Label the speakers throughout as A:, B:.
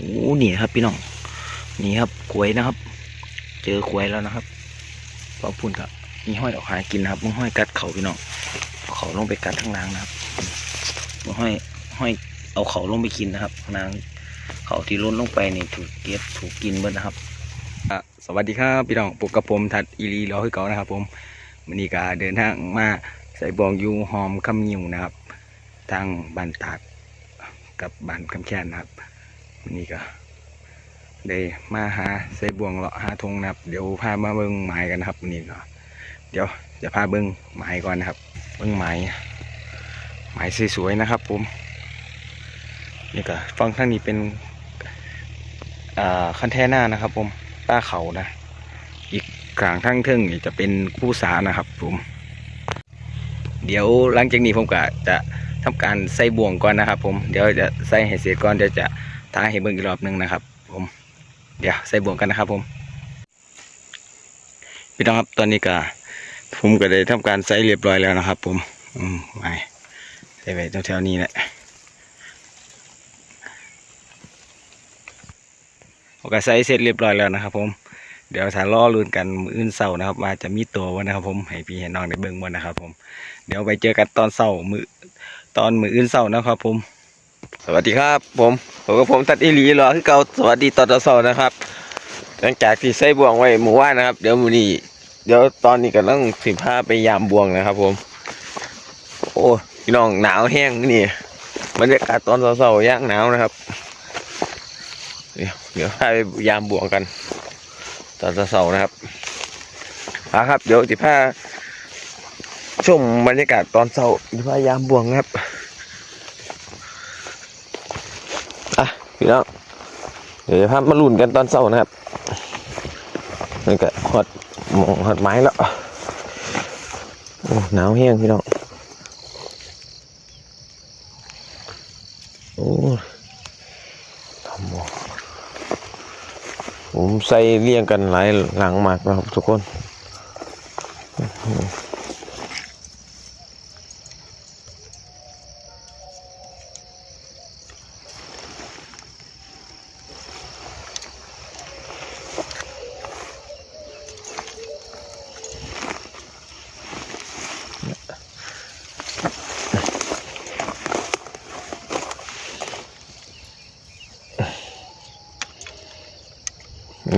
A: โอ้นี่ครับพี่น้องนี่ครับกล้วยนะครับ เจอกล้วยแล้วนะครับพอพุ่นกับมีห้อยออกหากินนะครับมึงห้อยกัดเขาพี่น้องเอาเขาลงไปกัดข้งล่างนะครับมึงห้อยห้อยเอาเขาลงไปกินนะครับ นางเขาที่ล้นลงไปนี่ถูกเก็บถูกกินเบิดนะครับสวัสดีครับพี่น้องปกกับผมทัดอีรีรอให้เก่านะครับ ผมวันนี้ก็เดินทางมาใส่บองยูหอมคำยิวนะครับ ทางบ้านตาดกับบ้านคำแค้นนะครับ นนี้ก็ได้มาหาใส่บ่วงเลาะหาทงนะครับ เดี๋ยวพามาเบิ้งไม้กันนะครับนนี้ก็เดี๋ยวจะพาเบิ้งไม้ก่อนนะครับ เบิ้งไม้ไม้สวยๆนะครับผมนี่ก็ฟังข้างนี้เป็นคันแท่หน้านะครับผมต้าเขานะ อีกกลางทั้งเทิงนี่จะเป็นคู่สานะครับผมเดี๋ยวหลังจากนี้ผมก็จะทำการใส่บ่วงก่อนนะครับ ผมเดี๋ยวจะใส่ให้เสร็จก่อนเดี๋ยวจะ ท้าให้เบิ่งอีกรอบหนึงนะครับ ผม เดี๋ยวใส่บ่วงกันนะครับ ผม พี่น้องครับตอนนี้ก็ผมก็ได้ทำการใส่เรียบร้อยแล้วนะครับ ผม อืมไปใส่ไว้แถวๆนี้แหละผมก็ใส่เสร็จเรียบร้อยแล้วนะครับ ผมเดี๋ยวถ้าล่อลุ้นกันมืออื่นเสาร์นะครับ ว่าจะมีตัววันนะครับ ผมให้พี่ให้น้องได้เบิ่งวันนะครับ ผม เดี๋ยวไปเจอกันตอนเสาร์มือตอนมืออื่นเสาร์นะครับ ผม
B: สวัสดีครับ ผมผมกับผมตัดอีหลีรอคือเก่าสวัสดีตอนตอนเสานะครับหลังจากที่ใส่บ่วงไว้หมู่ว่านนะครับ เดี๋ยวมือนี้เดี๋ยวตอนนี้ก็ต้องสิบห้าไปยามบ่วงนะครับ ผม โอ้พี่น้องหนาวแห้งนี่บรรยากาศตอนเสาร์ๆย่างหนาวนะครับ เดี๋ยวเดี๋ยวพาไปยามบ่วงกัน ตอนเสาร์ๆนะครับพาครับ เดี๋ยวสิพาชมบรรยากาศตอนเสาร์สิพายามบ่วงนะครับ อะ พี่น้องเดี๋ยวจะพามาลุ่นกันตอนเช้านะครับนี่ก็หอดหมองหอดไม้แล้วโอ้หนาวแห้งพี่น้องโอ้ทำหมอผมใส่เรียงกันหลายหลังมากนะครับทุกคน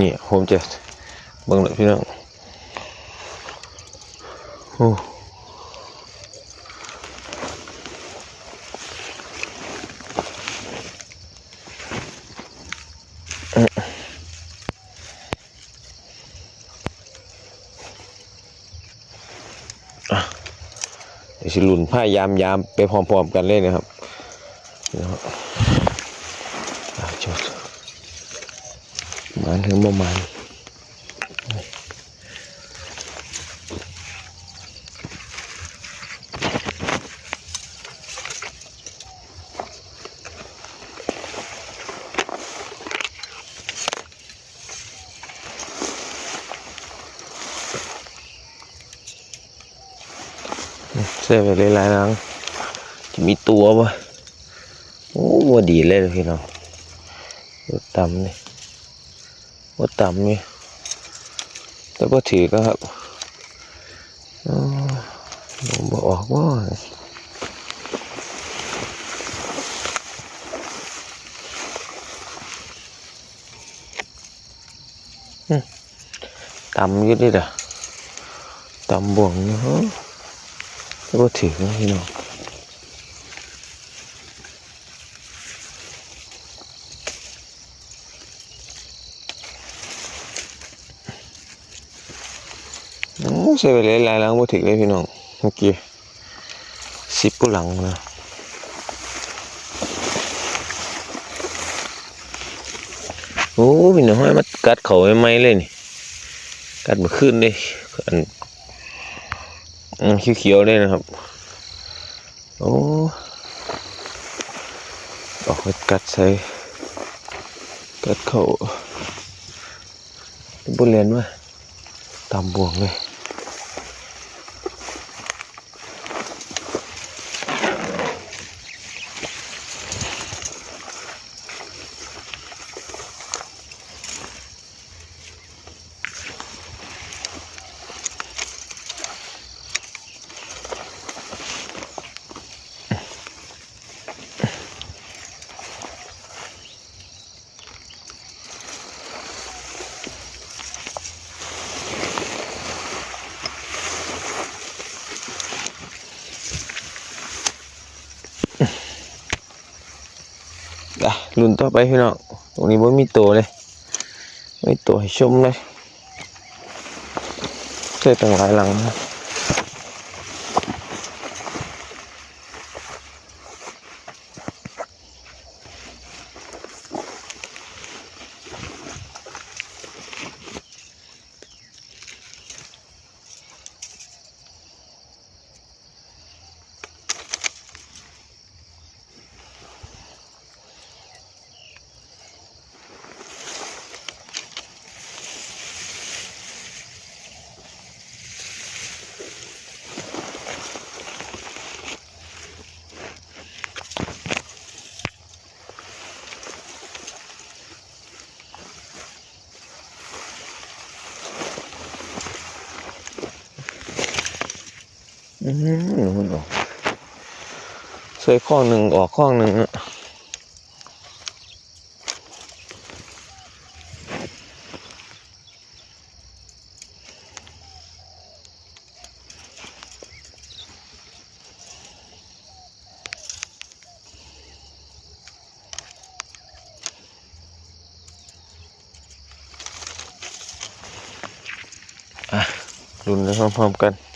B: นี่ผมจะเบิ่งเลยพี่น้องโอ้เดี๋ยวสิลุนผ้ายามยามไปพร้อมๆกันเลยนะครับนี่นะครับอะจดันถึงประมาณเสียไปหลายๆนังจะมีตัวปะโอ้วัวดีเลยพี่น้องตัวต่ำนี่ ว่าต่ำนี่แต่ก็ถือก็ครับอ๋อผมบอกออกว่าอืมต่ำอยู่ดิเด้อต่ำบ่วงเนาะแต่ก็ถือนะพี่น้อง ใส่ไปเลยหลายหลังบ่ถึงเลยพี่น้องเมื่อกี้สิบกว่าหลังนะโอ้พี่น้องให้มากัดเขาไม่ไหมเลยนี่กัดมาขึ้นเลยอันอันเขียวๆเลยนะครับ โอ้ออกไปกัดใส่กัดเขาบุเรียนวะตามบ่วงเลย โลุ่นต่อไปพี่น้องตรงนี้บ่มีตัวเลยไม่ตัวให้ชมเลยเจอตั้งหลายหลังนะ มันออกใส่ข้องหนึ่งออกข้องหนึ่งอะรุ่นไปพร้อมๆกัน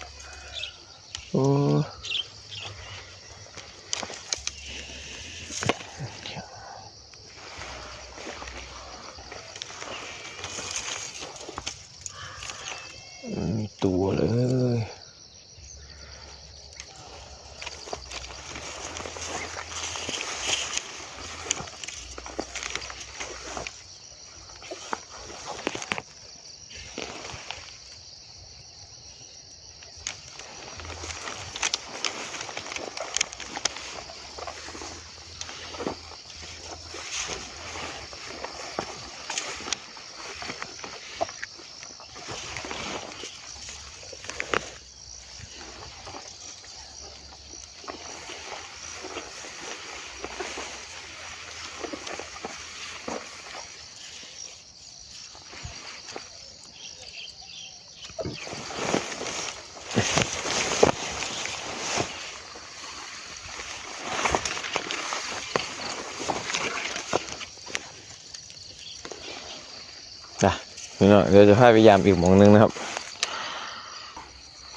B: พี่น้องเดี๋ยวจะพาไปยามอีกหมองหนึงนะครับ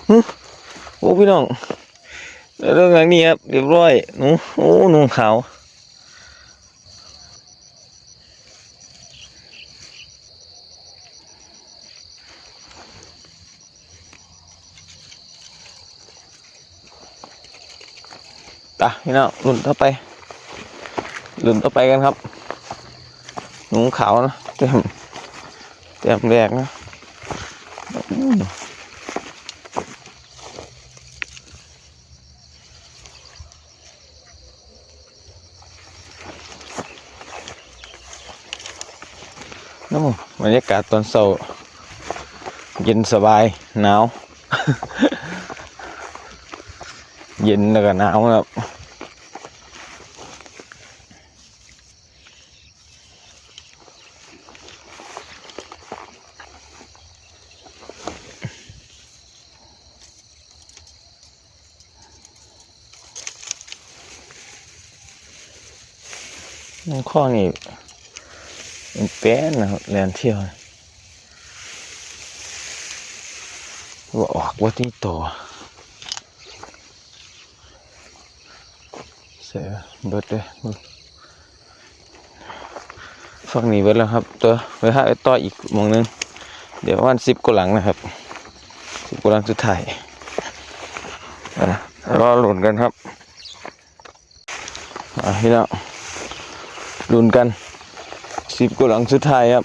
B: หึโอ้พี่น้องเรื่องอย่างนี้ครับเรียบร้อยหนูโอ้หนูขาวตะพี่น้องรุ่นต่อไปรุ่นต่อไปกันครับ หนูขาวนะเต็ม เตรียมแรกนะน้ำบรรยากาศตอนเช้าเย็นสบายหนาว เย็นแล้วก็หนาวนะครับ น้องข้อนี่เป็นแป้นนะครับแลนเที่ยวว่าออกว่าที่ต่อเสียเบิดเลยฝั่งนี้เบิดแล้วครับ ตัวไปหาไอ้ต่ออีกมองนึง เดี๋ยววันสิบกว่าหลังนะครับสิบกว่าหลังสุดท้ายรอหลุนกันครับอะพี่น้อง ลุ้นกันสิบกว่าหลังสุดท้ายครับ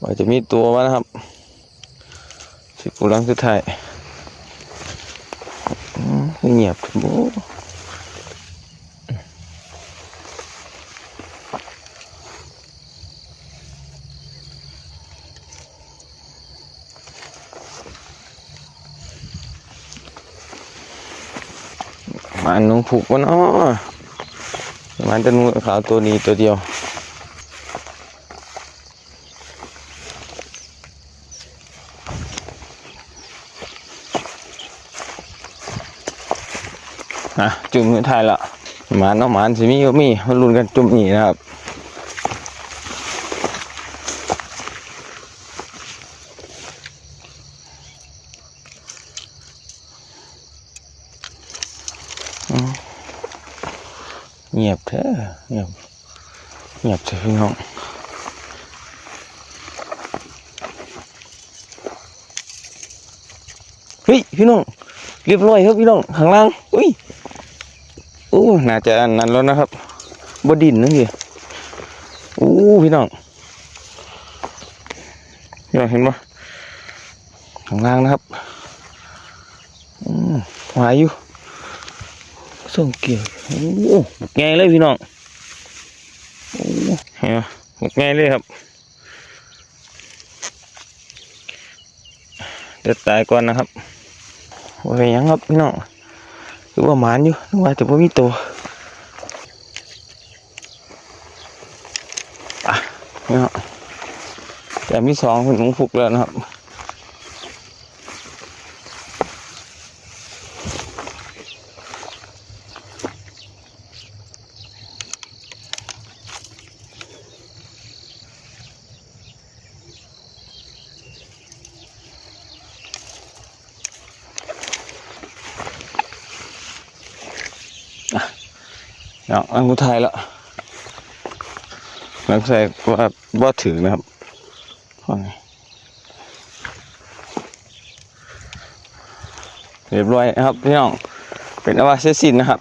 B: ว่าจะมีตัวมานะครับสิบกว่าหลังสุดท้ายเงียบโอ้ มันน้องผูกวะเนาะมันจะนูขาวตัวนี้ตัวเดียวนะจุ่มมือไทายละหมาเนาะหมานสิมีก็มีมันรุนกันจุ่มนี่นะครับ เงียบแท้เงียบเงียบใช่พี่น้องเฮ้ยพี่น้องเรียบร้อยครับพี่น้องข้างล่างอุ้ยโอ้น่าจะนั้นแล้วนะครับบดินนั่นสิโอ้พี่น้องพี่น้องเห็นปะข้างล่างนะครับอืมหวายอยู่ ส่งเกี่ยวโอ้โหบักไงเลยพี่น้องโอ้เห็นไหมบักไงเลยครับเดี๋ยวตายก่อนนะครับว่าเป็นยังครับพี่น้องคือว่าหมานอยู่นึกว่าแต่ว่ามีตัวอะนี่ครับแต่มีสองเป็นหมูฟุกแล้วนะครับ เนาอันกูไทายแล้วนักแสดงว่าว่าถึงนะครับเรียบร้อยนะครับพี่น้องเป็นอวาเสร็จสิ้นนะครับ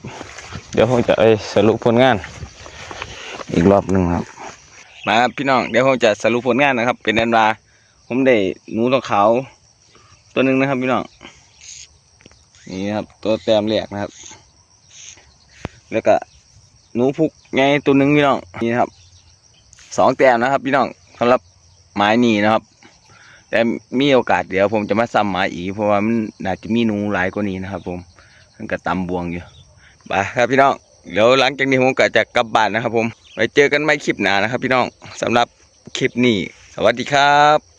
B: เดี๋ยวผมจะไปสรุปผลงาน อีกรอบหนึ่งครับมาครับพี่น้องเดี๋ยวผมจะสรุปผลงานนะครับ เป็นอันว่าผมได้หนูตัวขาวตัวหนึ่งนะครับพี่น้องนี่ครับตัวแต้มแรกนะครับ แล้วก็ หนูพุกไงตัวหนึ่งพี่น้องนี่นะครับสองแต้มนะครับ พี่น้องสำหรับไม้นี่นะครับ แต่มีโอกาสเดี๋ยวผมจะมาซ้ำไม้อีกเพราะว่ามันน่าจะมีหนูหลายกว่านี้นะครับ ผมมันก็ตำบวงอยู่ไปครับพี่น้องเดี๋ยวหลังจากนี้ผมก็จะกลับบ้านนะครับ ผมไว้เจอกันไม่คลิปหน้านะครับ พี่น้องสำหรับคลิปนี้ สวัสดีครับ